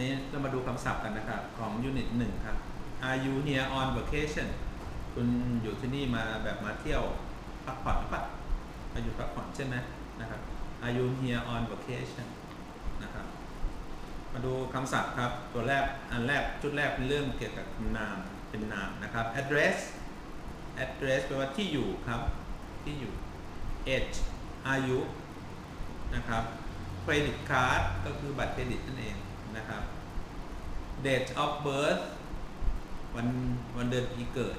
นี้เรามาดูคำศัพท์กันนะครับ ของ Unit 1ครับ Are you here on vacation คุณอยู่ที่นี่มาแบบมาเที่ยวพักผ่อนหรือเปล่ามาอยู่พักผ่อนใช่ไหมนะครับ Are you here on vacation นะครับ มาดูคำศัพท์ครับ ตัวแรก อันแรก ชุดแรกเป็นเรื่องเกี่ยวกับนาม เป็นนามนะครับ address address แปลว่าที่อยู่ครับ ที่อยู่ age อายุนะครับ credit card ก็คือบัตรเครดิตนั่นเอง นะครับ date of birth วันวันเดือนปีเกิด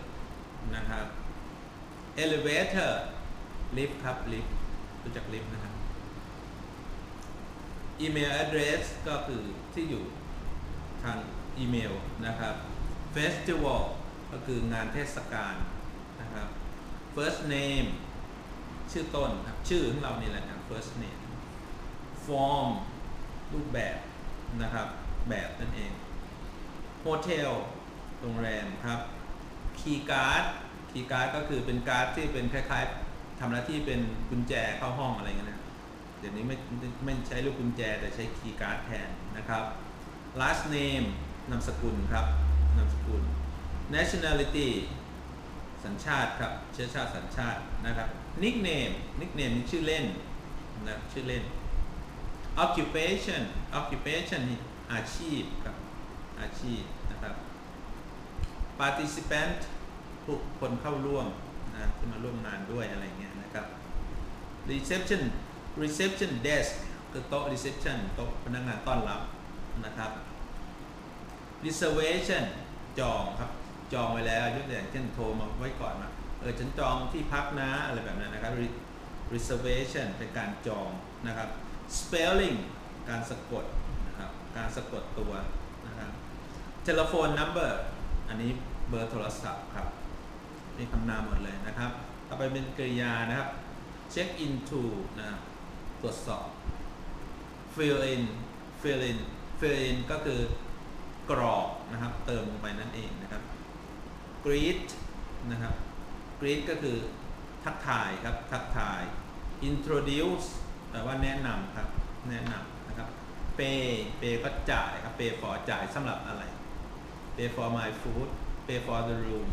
นะครับ elevator lift ครับ lift รู้จัก lift นะครับ email address ก็คือที่อยู่ทางอีเมลนะครับ festival ก็คืองานเทศกาลนะครับ first name ชื่อต้นครับ ชื่อของเรานี่แหละครับ first name form รูปแบบ นะครับ แบบนั่นเอง hotel โรงแรมครับ key card key card ก็คือเป็นการ์ดที่เป็นคล้ายๆทำหน้าที่เป็นกุญแจเข้าห้องอะไรเงี้ยนะเดี๋ยวนี้ไม่ไม่ใช้ลูกกุญแจแต่ใช้ key card แทนนะครับ last name นามสกุลครับนามสกุล nationality สัญชาติครับเชื้อชาติสัญชาตินะครับ nickname nickname นี่ชื่อเล่นนะชื่อเล่น occupation occupation นี่อาชีพครับอาชีพนะครับ participant ผู้คนเข้าร่วมนะที่มาร่วมงานด้วยอะไรเงี้ยนะครับ reception reception desk คือโต๊ะ reception โต๊ะพนักงานต้อนรับนะครับ reservation จองครับ จองไว้แล้วยกตัวอย่างเช่นโทรมาไว้ก่อนมาเออฉันจองที่พักนะอะไรแบบนั้นนะครับ reservation เป็นการจองนะครับ spelling การสะกดนะครับ การสะกดตัวนะครับ telephone number อันนี้เบอร์โทรศัพท์ครับนี่คำนามหมดเลยนะครับ ต่อไปเป็นกริยานะครับ check into นะตรวจสอบ fill in fill in fill in ก็คือกรอกนะครับ เติมลงไปนั่นเองนะครับ greet นะครับ greet ก็คือทักทายครับ ทักทาย introduce แปลว่าแนะนำครับ แนะนำนะครับ pay pay ก็จ่ายครับ pay for จ่ายสำหรับอะไร pay for my food pay for the room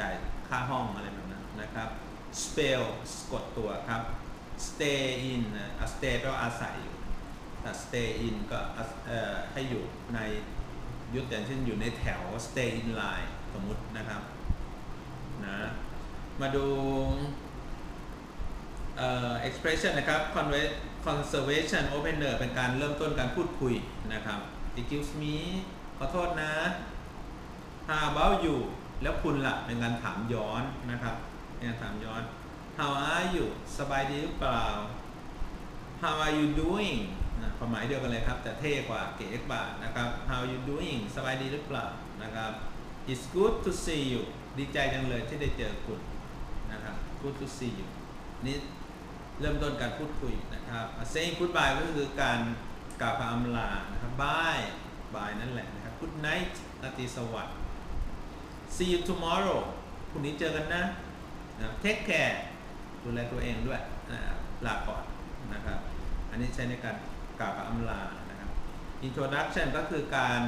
จ่ายค่าห้องอะไรแบบนั้นนะครับ spell กดตัวครับ stay in อะ stay แปลว่าอาศัยอยู่แต่ stay in ก็ให้อยู่ในยุทธอย่างเช่นอยู่ในแถว stay in line สมมุตินะครับนะมาดู เอ่อ expression นะครับ conservation opener เป็นการเริ่มต้นการพูดคุยนะครับ excuse me ขอโทษนะ How about you แล้วคุณล่ะเป็นการถามย้อนนะครับเป็นการถามย้อน How are you สบายดีหรือเปล่า How are you doing นะความหมายเดียวกันเลยครับ แต่เท่กว่าเก๋กว่านะครับ How are you doing สบายดีหรือเปล่านะครับ It's good to see you ดีใจจังเลยที่ได้เจอคุณนะครับ Good to see you นี่ เริ่มต้นการพูดคุยนะครับ Saying goodbye ก็คือการกล่าวคำอำลานะครับ Bye Bye นั่นแหละนะครับ Good night ราตรีสวัสดิ์ See you tomorrow พรุ่งนี้เจอกันนะนะ Take care ดูแลตัวเองด้วยนะลาก่อนนะครับ อันนี้ใช้ในการกล่าวคำอำลานะครับ Introduction ก็คือการ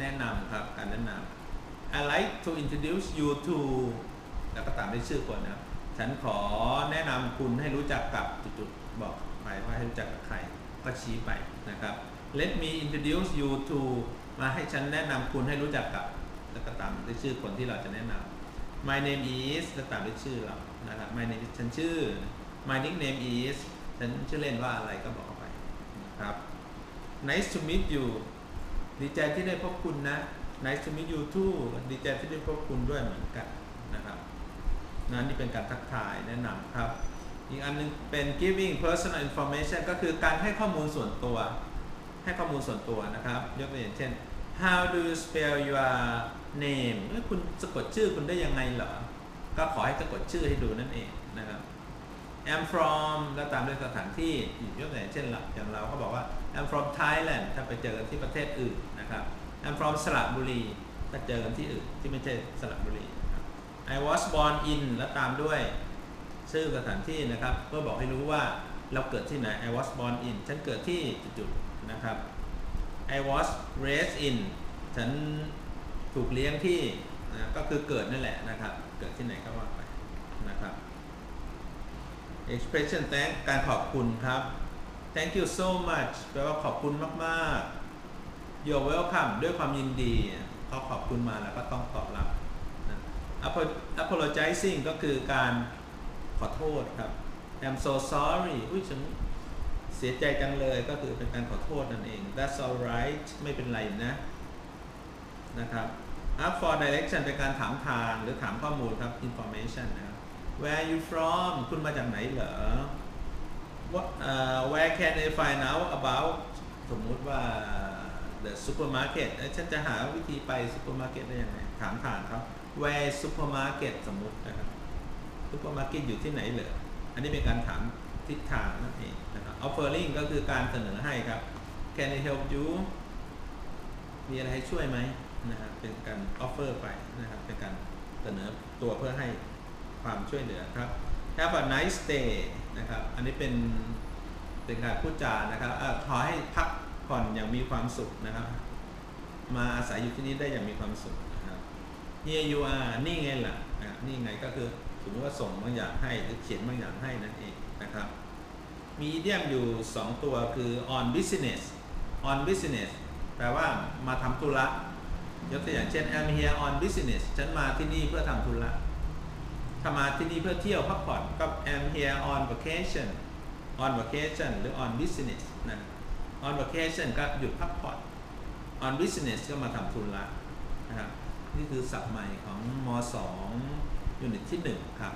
แนะนำครับการแนะนำ I like to introduce you to แล้วก็ตามด้วยชื่อคนนะครับ ฉันขอแนะนำคุณให้รู้จักกับจุดๆบอกไปว่าให้รู้จักกับใครก็ชี้ไปนะครับ Let me introduce you to มาให้ฉันแนะนำคุณให้รู้จักกับแล้วก็ตามด้วยชื่อคนที่เราจะแนะนำ My name is แล้วตามด้วยชื่อเรานะครับ My name is ฉันชื่อ My nickname is ฉันชื่อเล่นว่าอะไรก็บอกเข้าไปนะครับ Nice to meet you ดีใจที่ได้พบคุณนะ Nice to meet you too ดีใจที่ได้พบคุณด้วยเหมือนกันนะครับ นั่นนี่เป็นการทักทายแนะนำครับ อีกอันหนึงเป็น giving personal information ก็คือการให้ข้อมูลส่วนตัว ให้ข้อมูลส่วนตัวนะครับ ยกตัวอย่างเช่น how do you spell your name คุณสะกดชื่อคุณได้ยังไงเหรอ ก็ขอให้สะกดชื่อให้ดูนั่นเองนะครับ I'm from แล้วตามด้วยสถานที่ยกตัวอย่างเช่นอย่างเราก็บอกว่า I'm from Thailand ถ้าไปเจอกันที่ประเทศอื่นนะครับ I'm from สระบุรีถ้าเจอกันที่อื่นที่ไม่ใช่สระบุรี I was born in แล้วตามด้วยชื่อสถานที่นะครับ เพื่อบอกให้รู้ว่าเราเกิดที่ไหน I was born in ฉันเกิดที่จุดๆนะครับ I was raised in ฉันถูกเลี้ยงที่นะก็คือเกิดนั่นแหละนะครับ เกิดที่ไหนก็ว่าไปนะครับ expression thank การขอบคุณครับ thank you so much แปลว่าขอบคุณมาก ๆ you're welcome ด้วยความยินดีเขาขอบคุณมาแล้วก็ต้องตอบรับ apologizing ก็คือการขอโทษครับ I'm so sorry อุ้ยฉันเสียใจจังเลยก็คือเป็นการขอโทษนั่นเอง That's alright ไม่เป็นไรนะนะครับ Ask for direction เป็นการถามทางหรือถามข้อมูลครับ information นะครับ Where are you from คุณมาจากไหนเหรอ What uh, Where can I find out about สมมุติว่า the supermarket ฉันจะหาวิธีไป supermarket ได้ยังไงถามทางครับ Where is supermarket สมมุตินะครับ supermarket อยู่ที่ไหนเหรออันนี้เป็นการถามทิศทางนั่นเองนะครับ offering ก็คือการเสนอให้ครับ Can I help you มีอะไรให้ช่วยไหมนะครับเป็นการ offer ไปนะครับ เป็นการเสนอตัวเพื่อให้ความช่วยเหลือครับ Have a nice day นะครับ อันนี้เป็นเป็นการพูดจานะครับอขอให้พักผ่อนอย่างมีความสุขนะครับ มาอาศัยอยู่ที่นี่ได้อย่างมีความสุข Here you are นี่ไงล่ะนะนี่ไงก็คือสมมติว่าส่งบางอย่างให้หรือเขียนบางอย่างให้นั่นเองนะครับมีเดียมอยู่ 2 ตัวคือ on business on business แปลว่ามาทำธุระยกตัวอย่างเช่น I'm here on business ฉันมาที่นี่เพื่อทำธุระถ้ามาที่นี่เพื่อเที่ยวพักผ่อนก็ I'm here on vacation on vacation หรือ on business นะ on vacation ก็หยุดพักผ่อน on business ก็มาทำธุระนะครับ นี่คือศัพท์ใหม่ของม 2 ยูนิตที่ 1 ครับ